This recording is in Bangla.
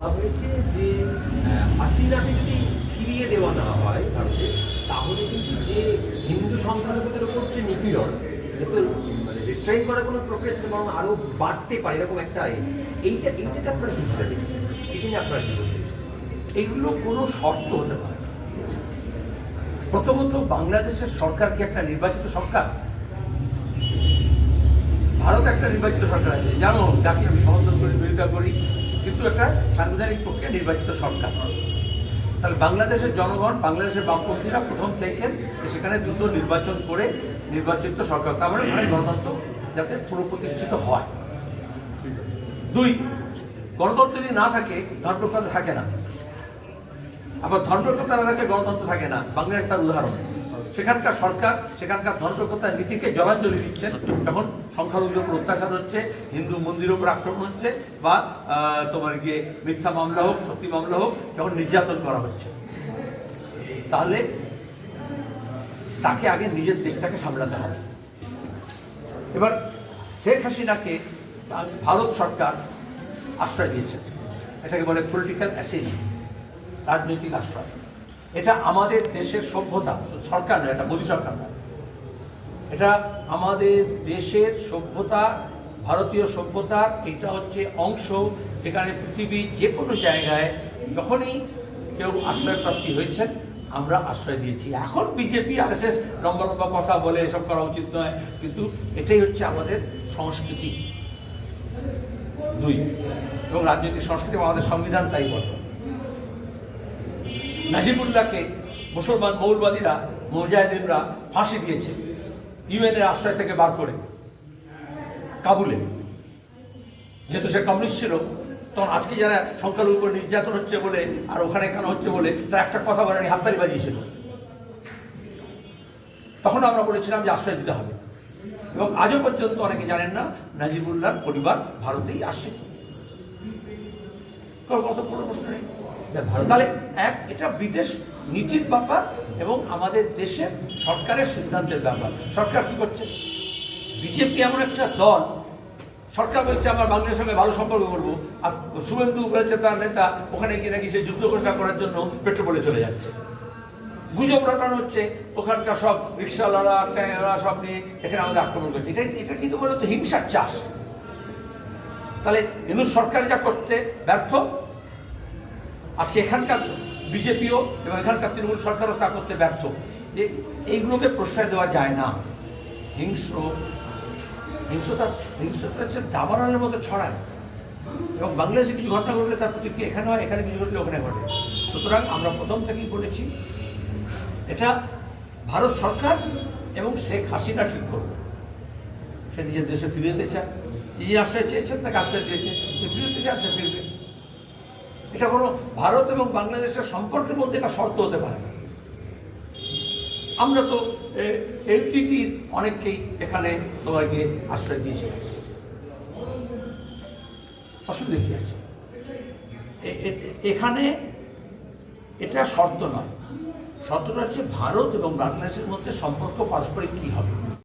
হয়েছে যে হাসিনাকে যদি ফিরিয়ে দেওয়া না হয় ভারতে, তাহলে কিন্তু যে হিন্দু সংখ্যালঘুদের উপর যে নিপীড়ন মানে রিস্ট্রাইন করার কোনো প্রক্রিয়া বরং আরও বাড়তে পারে, এরকম একটা এইটা, এইটাকে আপনারা কি বুঝতে দেখছেন এটা নিয়ে আপনারা কি এগুলো কোনো শর্ত হতে পারে। প্রথমত, বাংলাদেশের সরকার কি একটা নির্বাচিত সরকার? ভারত একটা নির্বাচিত সরকার আছে। জানো, যাকে আমি সমর্থন করি, বিরোধিতা করি। কিন্তু একটা সাংবিধানিক প্রক্রিয়া, নির্বাচিত সরকার। তাহলে বাংলাদেশের জনগণ, বাংলাদেশের বামপন্থীরা প্রথম চাইছেন যে সেখানে দ্রুত নির্বাচন করে নির্বাচিত সরকার। তার মানে ওখানে গণতন্ত্র যাতে পুনঃপ্রতিষ্ঠিত হয়। দুই, গণতন্ত্র যদি না থাকে ধর্মপ্রকার থাকে না। আবার ধর্মপ্রকতা না থাকলে গণতন্ত্র থাকে না। বাংলাদেশ তার উদাহরণ। সেখানকার সরকার, সেখানকার ধর্মপ্রকতার নীতিকে জলাঞ্জলি দিচ্ছেন যখন সংখ্যালঘুদের উপর অত্যাচার হচ্ছে, হিন্দু মন্দিরের উপর আক্রমণ হচ্ছে, বা তোমার গিয়ে মিথ্যা মামলা হোক, সত্যি মামলা হোক, যখন নির্যাতন করা হচ্ছে। তাহলে তাকে আগে নিজের দেশটাকে সামলাতে হবে। এবার শেখ হাসিনাকে ভারত সরকার আশ্রয় দিয়েছে। এটাকে বলে পলিটিক্যাল অ্যাসিড রাজনৈতিক আশ্রয়। এটা আমাদের দেশের সভ্যতা সরকার নয়, এটা মোদী সরকার নয়। এটা আমাদের দেশের সভ্যতা, ভারতীয় সভ্যতার এটা হচ্ছে অংশ। যেখানে পৃথিবীর যে কোনো জায়গায় যখনই কেউ আশ্রয় প্রাপ্তি হয়েছেন, আমরা আশ্রয় দিয়েছি। এখন বিজেপি আর এস এস লম্বা লম্বা কথা বলে এসব করা উচিত নয়, কিন্তু এটাই হচ্ছে আমাদের সংস্কৃতি। দুই, এবং রাজনৈতিক সংস্কৃতি আমাদের সংবিধান তাই বলে। নাজিবুল্লাহকে মুসলমান মৌলবাদীরা, মুজাহিদিনরা ফাঁসি দিয়েছে। ইউএনের আশ্রয় থেকে বার করে কাবুলে। যেহেতু সে কমিউনিস্ট ছিল, তখন আজকে যারা সংখ্যালঘুর উপর নির্যাতন হচ্ছে বলে আর ওখানে কেন হচ্ছে বলে, তার একটা কথা বলেনি হাততালি বাজিয়েছিল তখন আমরা বলেছিলাম যে আশ্রয় দিতে হবে। এবং আজও পর্যন্ত অনেকে জানেন না, নাজিবুল্লাহর পরিবার ভারতেই আশ্রিত কত কোনো প্রশ্ন নেই? তাহলে এক, এটা বিদেশ নীতির ব্যাপার এবং আমাদের দেশে সরকারের সিদ্ধান্তের ব্যাপার। সরকার কি করছে? বিজেপি এমন একটা দল, সরকার বলছে, আমার বাংলাদেশের সঙ্গে ভালো সম্পর্ক করব। আর শুভেন্দু বলেছে তার নেতা, ওখানে গিয়ে নাকি সে যুদ্ধ ঘোষণা করার জন্য পেট্রোপোলে চলে যাচ্ছে। গুজব রটানো হচ্ছে, ওখানকার সব রিক্সাওয়ালারা, ট্যাংরা সব নিয়ে এখানে আমাদের আক্রমণ করছে। এটা এটা কিন্তু বলতো, হিংসার চাষ? তাহলে হিন্দু সরকার যা করতে ব্যর্থ আজকে এখানকার বিজেপিও এবং এখানকার তৃণমূল সরকারও তা করতে ব্যর্থ। যে এইগুলোকে প্রশ্রয় দেওয়া যায় না। হিংস্র হিংসতা হিংসতা হচ্ছে দাবানলের মতো ছড়ায়। এবং বাংলাদেশে কিছু ঘটনা ঘটলে তার প্রতিক্রিয়া এখানে হয়, এখানে কিছু ঘটলে ওখানে ঘটে। সুতরাং আমরা প্রথম থেকেই বলেছি, এটা ভারত সরকার এবং শেখ হাসিনা ঠিক করবে। সে নিজের দেশে ফিরে যেতে চায়। যে আশ্রয় চেয়েছেন, তাকে আশ্রয় দিয়েছে। ফিরে যেতে চায় সে ফিরবে। এটা কোনো ভারত এবং বাংলাদেশের সম্পর্কের মধ্যে এটা শর্ত হতে পারে না। আমরা তো এলটিটির অনেককেই এখানে তোমাকে আশ্রয় দিয়েছি অসুবিধা কি আছে? এখানে এটা শর্ত নয়। শর্তটা হচ্ছে ভারত এবং বাংলাদেশের মধ্যে সম্পর্ক পারস্পরিক কি হবে?